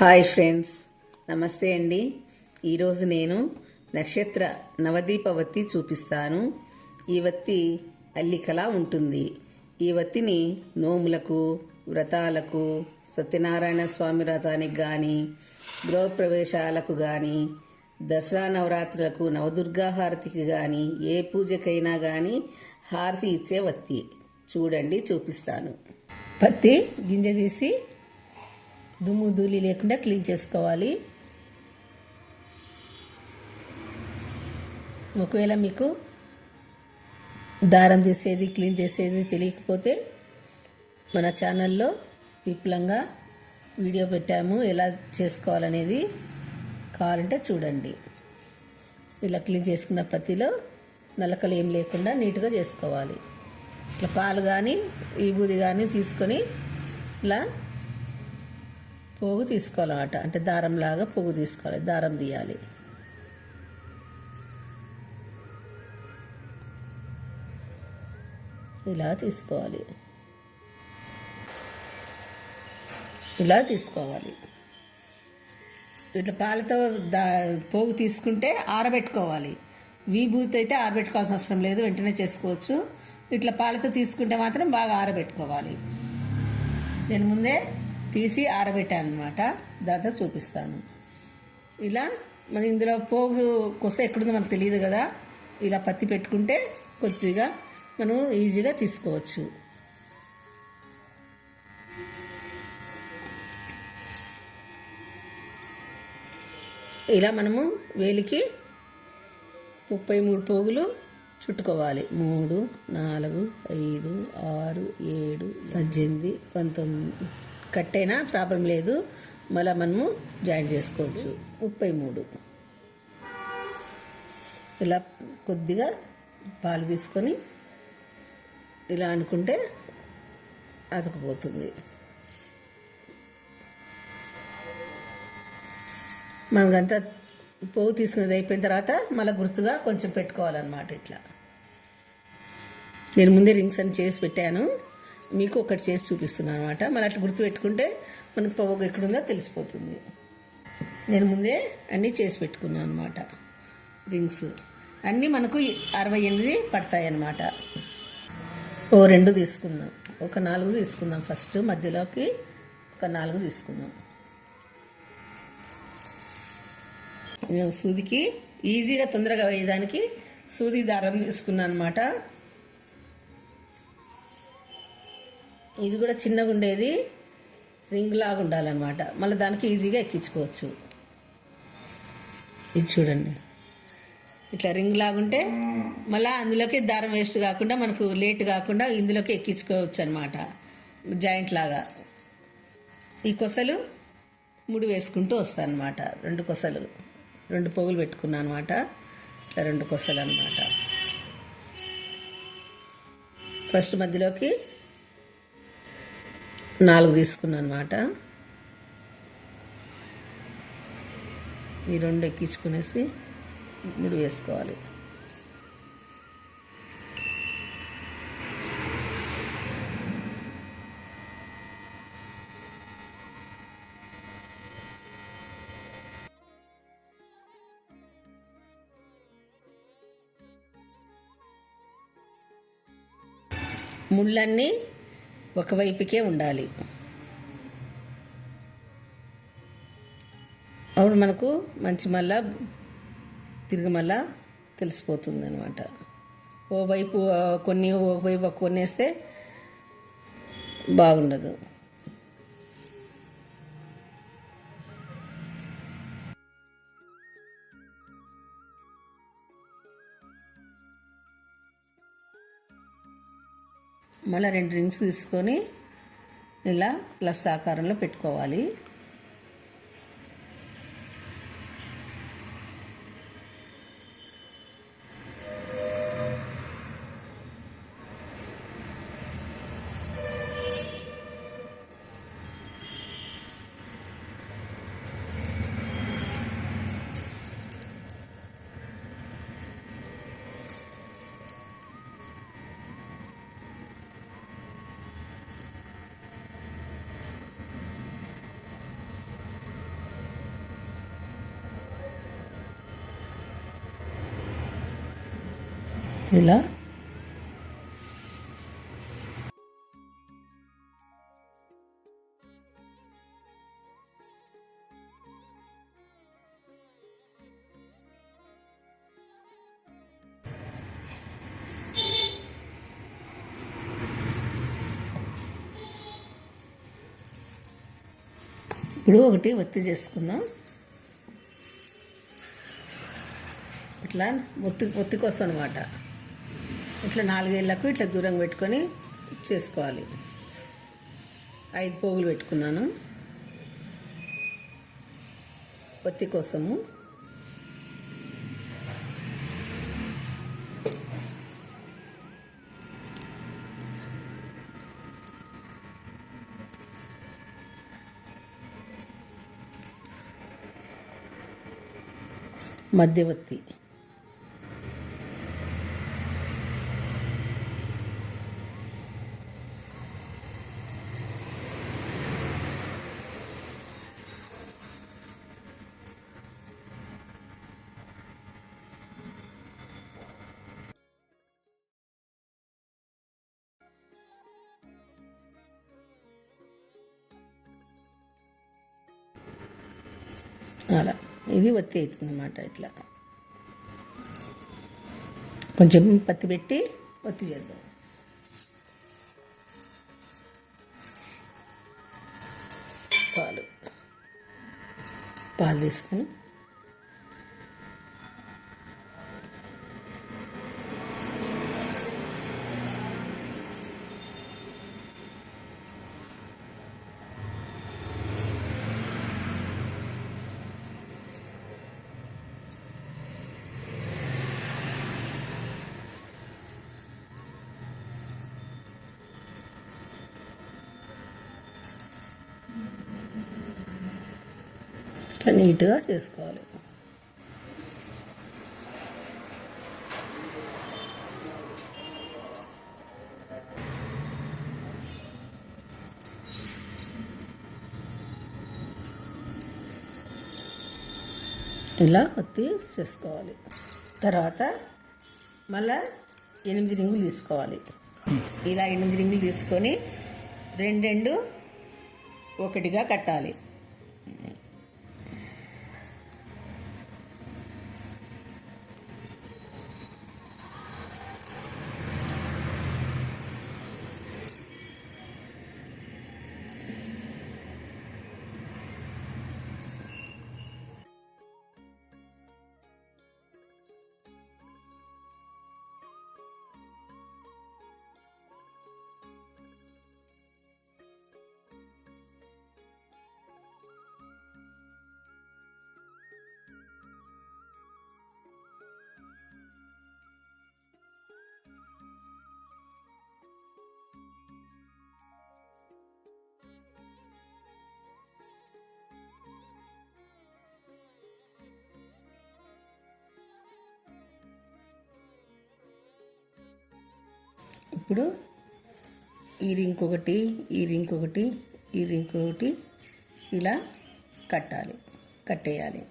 Hi friends నమస్తే అండి. ఈరోజు నేను నక్షత్ర నవదీప వత్తి చూపిస్తాను. ఈ వత్తి అల్లికలా ఉంటుంది. ఈ వత్తిని నోములకు వ్రతాలకు సత్యనారాయణ స్వామి వ్రతానికి కానీ గృహప్రవేశాలకు కానీ దసరా నవరాత్రులకు నవదుర్గా హారతికి కానీ ఏ పూజకైనా కానీ హారతి ఇచ్చే వత్తి. చూడండి చూపిస్తాను. పత్తి గింజ తీసి దుమ్ము ధూళి లేకుండా క్లీన్ చేసుకోవాలి. ఒకవేళ మీకు దారం తీసేది క్లీన్ చేసేది తెలియకపోతే మన ఛానల్లో విపులంగా వీడియో పెట్టాము. ఎలా చేసుకోవాలనేది కావాలంటే చూడండి. ఇలా క్లీన్ చేసుకున్న పత్తిలో నలకలు ఏం లేకుండా నీట్గా చేసుకోవాలి. ఇట్లా పాలు కానీ ఈ బూది కానీ తీసుకొని ఇలా పోగు తీసుకోవాలన్నమాట. అంటే దారంలాగా పోగు తీసుకోవాలి. దారం తీయాలి. ఇలా తీసుకోవాలి. ఇలా తీసుకోవాలి. ఇట్లా పాలతో దా పోగు తీసుకుంటే ఆరబెట్టుకోవాలి. విభూతి అయితే ఆరబెట్టుకోవాల్సిన అవసరం లేదు. వెంటనే చేసుకోవచ్చు. ఇట్లా పాలతో తీసుకుంటే మాత్రం బాగా ఆరబెట్టుకోవాలి. నేను ముందే తీసి ఆరబెట్టాను అనమాట దాంతో చూపిస్తాను. ఇలా మరి ఇందులో పోగు కొస ఎక్కడుందో మనకు తెలియదు కదా. ఇలా పత్తి పెట్టుకుంటే కొద్దిగా మనం ఈజీగా తీసుకోవచ్చు. ఇలా మనము వేలికి ముప్పై మూడు పోగులు చుట్టుకోవాలి. మూడు నాలుగు ఐదు ఆరు ఏడు పద్దెనిమిది పంతొమ్మిది కట్టైనా ప్రాబ్లం లేదు. మళ్ళీ మనము జాయిన్ చేసుకోవచ్చు. ముప్పై మూడు. ఇలా కొద్దిగా పాలు తీసుకొని ఇలా అనుకుంటే అతుకుపోతుంది. మనకంతా పోగు తీసుకునేది అయిపోయిన తర్వాత మళ్ళీ గుర్తుగా కొంచెం పెట్టుకోవాలన్నమాట ఇట్లా. నేను ముందే రింగ్స్ అని చేసి పెట్టాను. మీకు ఒకటి చేసి చూపిస్తున్నాను అనమాట మళ్ళీ అట్లా గుర్తుపెట్టుకుంటే మనకు పోగు ఎక్కడుందో తెలిసిపోతుంది. నేను ముందే అన్నీ చేసి పెట్టుకున్నాను అనమాట రింగ్స్. అన్నీ మనకు అరవై ఎనిమిది పడతాయి అన్నమాట ఓ రెండు తీసుకుందాం. ఒక నాలుగు తీసుకుందాం ఫస్ట్. మధ్యలోకి ఒక నాలుగు తీసుకుందాం. నేను సూదికి ఈజీగా తొందరగా వేయడానికి సూది దారం తీసుకున్నాను అనమాట ఇది కూడా చిన్నగా ఉండేది. రింగ్ లాగా ఉండాలన్నమాట. మళ్ళీ దానికి ఈజీగా ఎక్కించుకోవచ్చు. ఇది చూడండి. ఇట్లా రింగ్ లాగుంటే మళ్ళీ అందులోకి దారం వేస్ట్ కాకుండా మనకు లేట్ కాకుండా ఇందులోకి ఎక్కించుకోవచ్చు అనమాట జాయింట్ లాగా. ఈ కొసలు ముడి వేసుకుంటూ వస్తాను అనమాట రెండు కొసలు. రెండు పొగులు పెట్టుకున్నాను అనమాట ఇట్లా రెండు కొసలు అనమాట ఫస్ట్ మధ్యలోకి నాలుగు తీసుకున్నాను అనమాట ఈ రెండు ఎక్కించుకునేసి ముడి వేసుకోవాలి. ముళ్ళన్నీ ఒకవైపుకే ఉండాలి. అప్పుడు మనకు మంచి మళ్ళా తిరిగి మళ్ళా తెలిసిపోతుంది అనమాట ఓవైపు కొన్ని ఒకవైపు కొన్ని వేస్తే బాగుండదు. మళ్ళీ రెండు రింగ్స్ తీసుకొని ఇలా ప్లస్ ఆకారంలో పెట్టుకోవాలి. ఇలా. ఇప్పుడు ఒకటి ఒత్తి చేసుకుందాం. ఇట్లా ఒత్తి ఒత్తి కోసం అనమాట ఇట్లా నాలుగేళ్ళకు ఇట్లా దూరం పెట్టుకొని చేసుకోవాలి. ఐదు పోగులు పెట్టుకున్నాను. ఒత్తి కోసము. మధ్యవర్తి. అలా. ఇది ఒత్తి అవుతుంది అన్నమాట ఇట్లా. కొంచెం పత్తి పెట్టి ఒత్తి చేద్దాం. పాలు. పాలు తీసుకొని ఇట్లా నీట్గా చేసుకోవాలి. ఇలా ఒత్తి చేసుకోవాలి. తర్వాత మళ్ళా ఎనిమిది రింగులు తీసుకోవాలి. ఇలా ఎనిమిది రింగులు తీసుకొని రెండు రెండు ఒకటిగా కట్టాలి. ఇప్పుడు ఈ రింక్ ఒకటి ఈ రింక్ ఒకటి ఈ రింక్ ఒకటి ఇలా కట్టాలి కట్టేయాలి.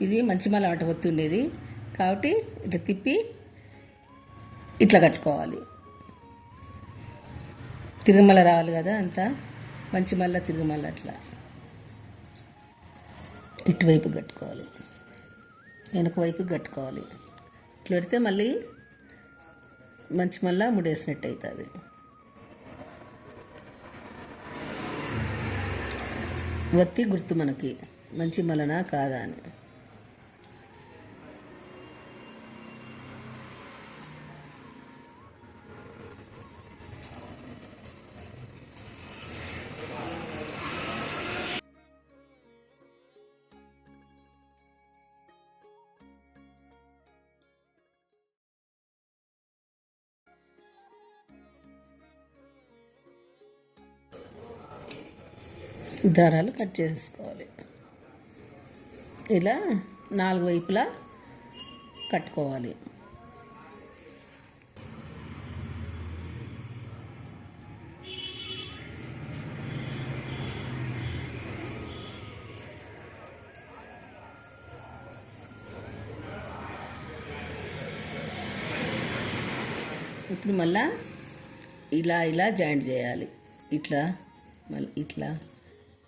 ఇది మంచి మళ్ళీ ఆట వస్తుండేది ఉండేది. కాబట్టి ఇట్లా తిప్పి ఇట్లా కట్టుకోవాలి. తిరుమల రావాలి కదా అంతా మంచి మళ్ళా తిరుమల అట్లా. ఇటువైపు కట్టుకోవాలి. వెనక వైపు కట్టుకోవాలి. ఇట్లా పెడితే మళ్ళీ మంచి మళ్ళా ముడేసినట్టు అవుతుంది వత్తి గుర్తు మనకి మంచి మలనా కాదా అని. దారాలు కట్ చేసుకోవాలి. ఇలా నాలుగు వైపులా కట్టుకోవాలి. ఇప్పుడు మళ్ళా ఇలా ఇలా జాయింట్ చేయాలి. ఇట్లా మళ్ళీ ఇట్లా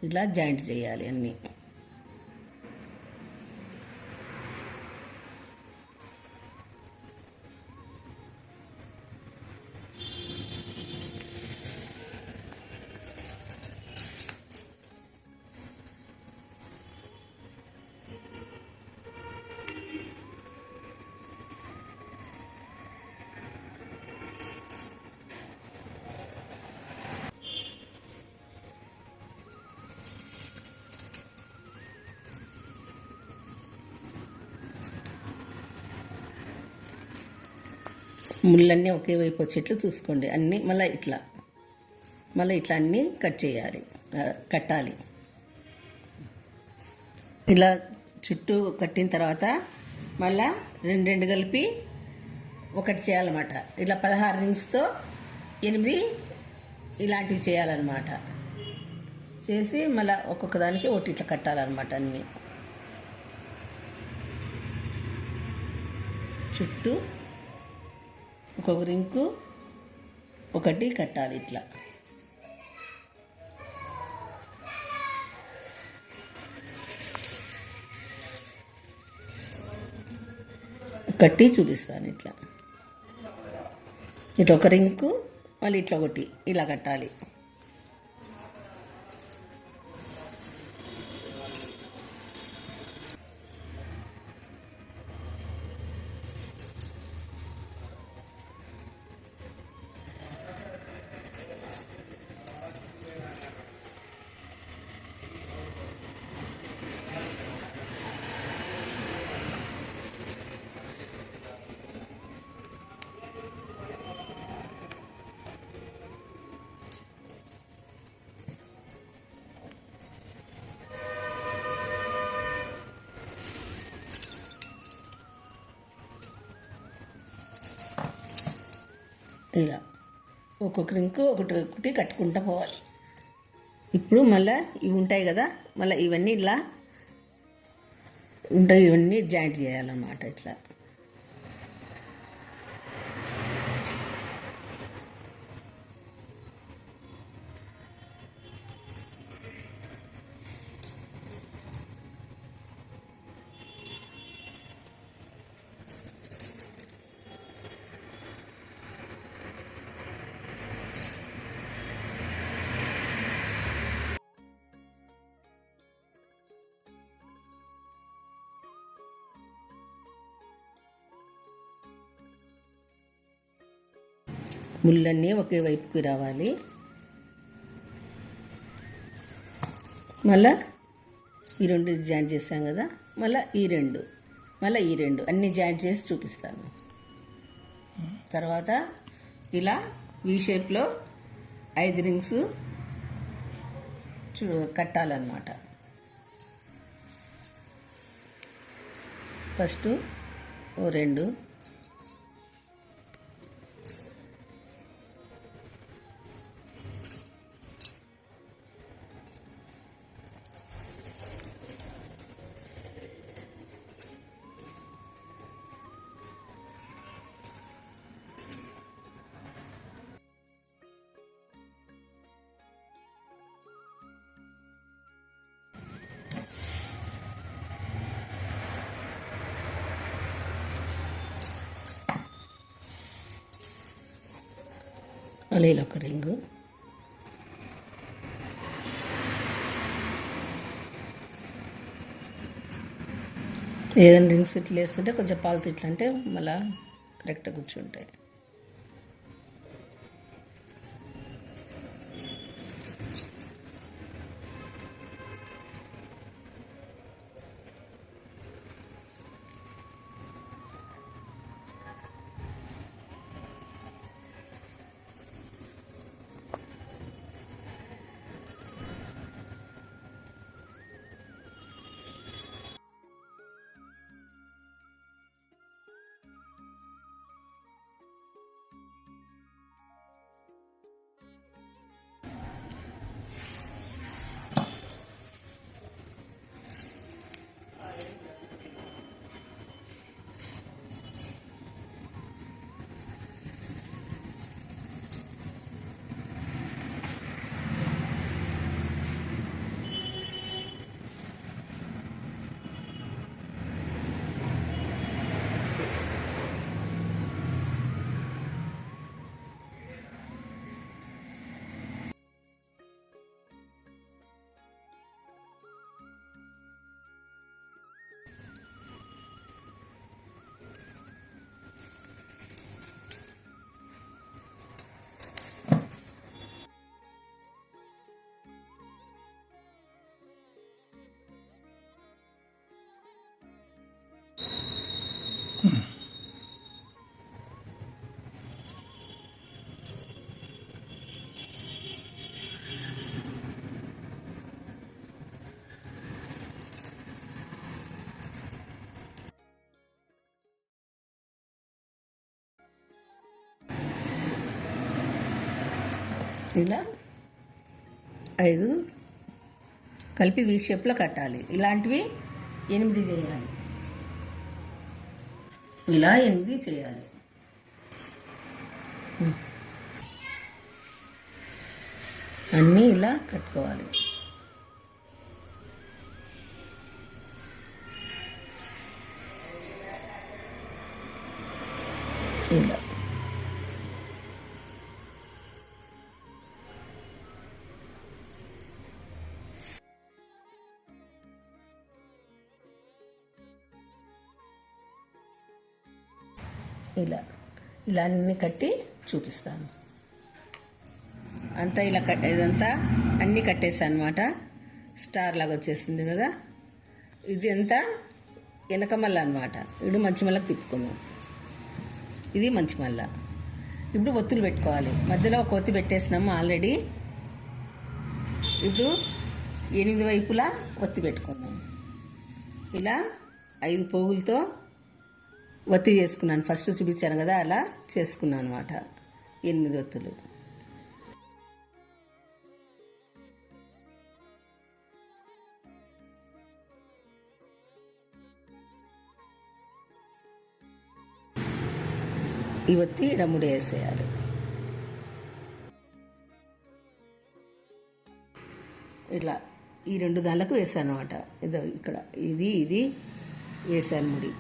ఇలా జాయింట్ చేయాలి అన్నీ ముళ్ళన్నీ ఒకే వైపు వచ్చేట్లు చూసుకోండి. అన్నీ మళ్ళీ ఇట్లా. మళ్ళీ ఇట్లా అన్నీ కట్ చేయాలి. కట్టాలి. ఇలా చుట్టూ కట్టిన తర్వాత మళ్ళా రెండు రెండు కలిపి ఒకటి చేయాలన్నమాట. ఇట్లా పదహారు రింగ్స్తో ఎనిమిది ఇలాంటివి చేయాలన్నమాట. చేసి మళ్ళీ ఒక్కొక్క దానికి ఒకటి ఇట్లా కట్టాలన్నమాట అన్నీ. చుట్టూ ఒక్కొక్క రింకు ఒకటి కట్టాలి ఇట్లా. కట్టి చూపిస్తాను ఇట్లా. ఇటు ఒక రింకు మళ్ళీ ఇట్లా ఒకటి ఇలా కట్టాలి. ఇలా ఒక్కొక్క రింకు ఒకటి ఒకటి కట్టుకుంటూ పోవాలి. ఇప్పుడు మళ్ళీ ఇవి ఉంటాయి కదా మళ్ళీ ఇవన్నీ ఇలా ఉంటాయి ఇవన్నీ జాయింట్ చేయాలన్నమాట ఇట్లా. ముళ్ళన్నీ ఒకే వైపుకి రావాలి. మళ్ళా ఈ రెండు జాయింట్ చేసాం కదా మళ్ళీ ఈ రెండు మళ్ళీ ఈ రెండు అన్నీ జాయింట్ చేసి చూపిస్తాను. తర్వాత ఇలా వీ షేప్లో ఐదు రింగ్స్ చూ కట్టాలన్నమాట. ఫస్ట్ ఓ రెండు అలీలో ఒక రింగు ఏదైనా రింగ్స్ ఇట్లా వేస్తుంటే కొంచెం పాలు ఇట్లా అంటే మళ్ళీ కరెక్ట్గా కూర్చుంటాయి. ఇలా ఐదు కలిపి వీ షేప్లో కట్టాలి. ఇలాంటివి ఎనిమిది చేయాలి. ఇలా ఎనిమిది చేయాలి. అన్నీ ఇలా కట్టుకోవాలి. ఇలా. ఇలా ఇలా అన్ని కట్టి చూపిస్తాను. అంతా ఇలా కట్ ఇదంతా అన్నీ కట్టేసాను అనమాట స్టార్ లాగా వచ్చేసింది కదా. ఇది అంతా వెనకమల్ల అనమాట ఇప్పుడు మంచి మళ్ళకి తిప్పుకుందాం. ఇది మంచి మల్ల. ఇప్పుడు ఒత్తులు పెట్టుకోవాలి. మధ్యలో ఒక పెట్టేసినాము ఆల్రెడీ. ఇప్పుడు ఎనిమిది వైపులా ఒత్తి పెట్టుకుందాం. ఇలా ఐదు పోగులతో ఒత్తి చేసుకున్నాను. ఫస్ట్ చూపించాను కదా అలా చేసుకున్నాను అనమాట ఎనిమిది ఒత్తులు ఈ ఒత్తి ఇడ వేసేయాలి. ఇట్లా ఈ రెండు దాళ్ళకు వేసాను అనమాట ఇదో ఇక్కడ ఇది ఇది వేసాను ముడి.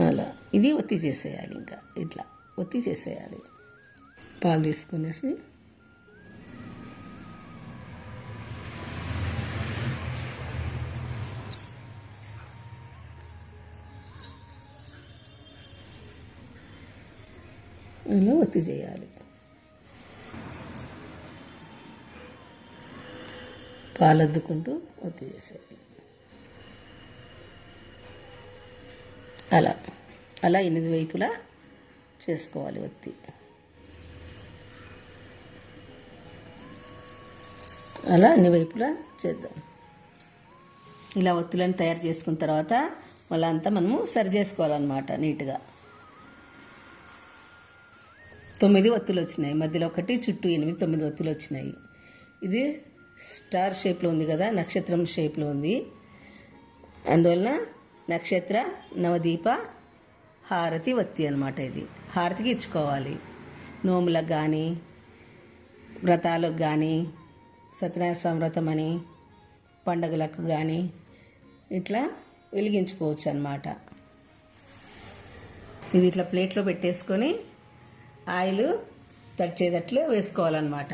అలా. ఇది ఒత్తి చేసేయాలి ఇంకా. ఇట్లా. ఒత్తి చేసేయాలి. పాలు తీసుకునేసి. ఇలా ఒత్తి చేయాలి. పాలద్దుకుంటూ ఒత్తి చేసేయాలి. అలా. అలా ఎనిమిది వైపులా చేసుకోవాలి ఒత్తి. అలా అన్ని వైపులా చేద్దాం. ఇలా ఒత్తులను తయారు చేసుకున్న తర్వాత మళ్ళీ అంతా మనము సరి చేసుకోవాలన్నమాట నీట్గా. తొమ్మిది ఒత్తులు వచ్చినాయి. మధ్యలో ఒకటి చుట్టూ ఎనిమిది తొమ్మిది ఒత్తులు వచ్చినాయి. ఇది స్టార్ షేప్లో ఉంది కదా నక్షత్రం షేప్లో ఉంది. అందువలన నక్షత్ర నవదీప హారతి వత్తి అనమాట ఇది. హారతికి ఇచ్చుకోవాలి. నోములకు కానీ వ్రతాలకు కానీ సత్యనారాయణ వ్రతం అని పండగలకు కానీ ఇట్లా వెలిగించుకోవచ్చు అనమాట ఇది ఇట్లా ప్లేట్లో పెట్టేసుకొని ఆయిల్ తడిచేటట్లు వేసుకోవాలన్నమాట.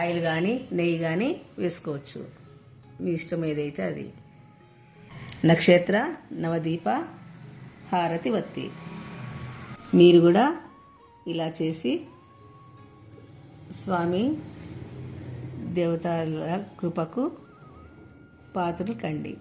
ఆయిల్ కానీ నెయ్యి కానీ వేసుకోవచ్చు. మీ ఇష్టం ఏదైతే అది. నక్షత్ర నవదీప హారతి వత్తి. మీరు కూడా ఇలా చేసి స్వామి దేవతల కృపకు పాత్రలు కండి.